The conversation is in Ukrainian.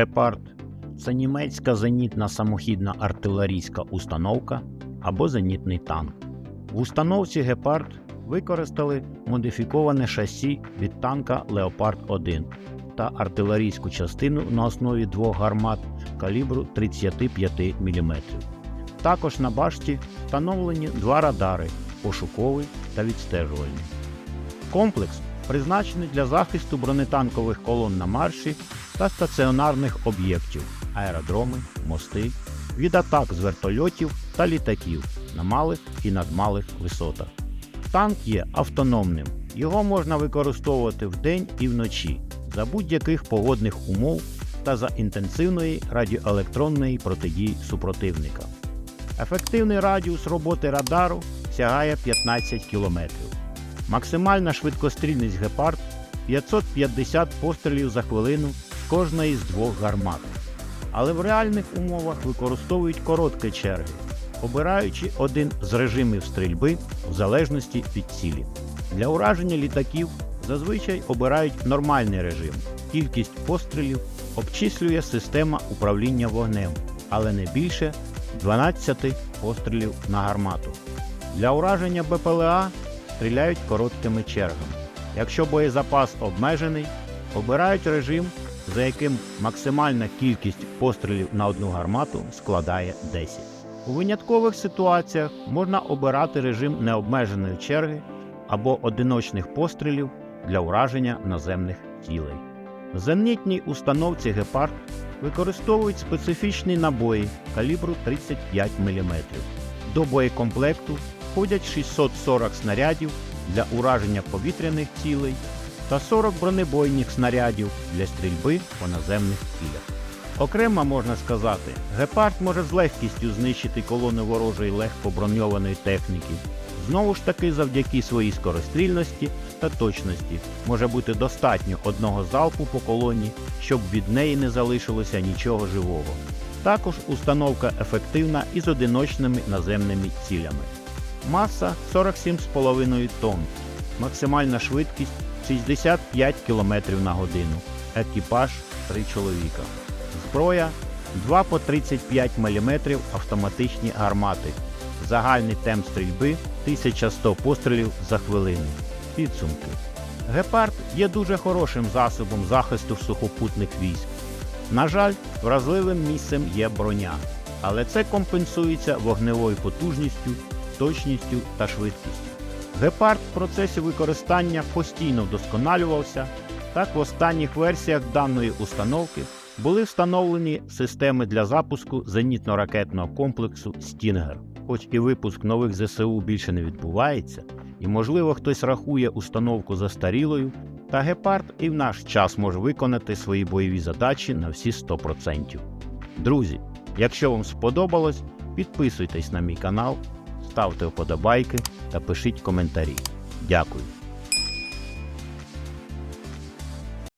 Гепард це німецька зенітна самохідна артилерійська установка або зенітний танк. В установці Гепард використали модифіковане шасі від танка Леопард 1 та артилерійську частину на основі двох гармат калібру 35 мм. Також на башті встановлені два радари пошуковий та відстежувальний. Комплекс призначений для захисту бронетанкових колон на марші та стаціонарних об'єктів аеродроми, мости, від атак з вертольотів та літаків на малих і надмалих висотах. Танк є автономним. Його можна використовувати вдень і вночі за будь-яких погодних умов та за інтенсивної радіоелектронної протидії супротивника. Ефективний радіус роботи радару сягає 15 км. Максимальна швидкострільність гепард 550 пострілів за хвилину кожної з двох гармат. Але в реальних умовах використовують короткі черги, обираючи один з режимів стрільби в залежності від цілі. Для ураження літаків зазвичай обирають нормальний режим. Кількість пострілів обчислює система управління вогнем, але не більше 12 пострілів на гармату. Для ураження БПЛА стріляють короткими чергами. Якщо боєзапас обмежений, обирають режим, за яким максимальна кількість пострілів на одну гармату складає 10. У виняткових ситуаціях можна обирати режим необмеженої черги або одиночних пострілів для ураження наземних цілей. В зенітній установці Гепард використовують специфічні набої калібру 35 мм. До боєкомплекту входять 640 снарядів для ураження повітряних цілей та 40 бронебойних снарядів для стрільби по наземних цілях. Окремо можна сказати, гепард може з легкістю знищити колони ворожої легкоброньованої техніки. Знову ж таки, завдяки своїй скорострільності та точності може бути достатньо одного залпу по колоні, щоб від неї не залишилося нічого живого. Також установка ефективна із одиночними наземними цілями. Маса 47,5 тонн, максимальна швидкість 65 км на годину, екіпаж 3 чоловіка. Зброя 2 по 35 мм автоматичні гармати. Загальний темп стрільби 1100 пострілів за хвилину. Підсумки. Гепард є дуже хорошим засобом захисту сухопутних військ. На жаль, вразливим місцем є броня, але це компенсується вогневою потужністю, точністю та швидкістю. Гепард в процесі використання постійно вдосконалювався. Так в останніх версіях даної установки були встановлені системи для запуску зенітно-ракетного комплексу Стінгер. Хоч і випуск нових ЗСУ більше не відбувається, і можливо хтось рахує установку застарілою, та гепард і в наш час може виконати свої бойові задачі на всі 100%. Друзі, якщо вам сподобалось, підписуйтесь на мій канал, ставте вподобайки та пишіть коментарі. Дякую.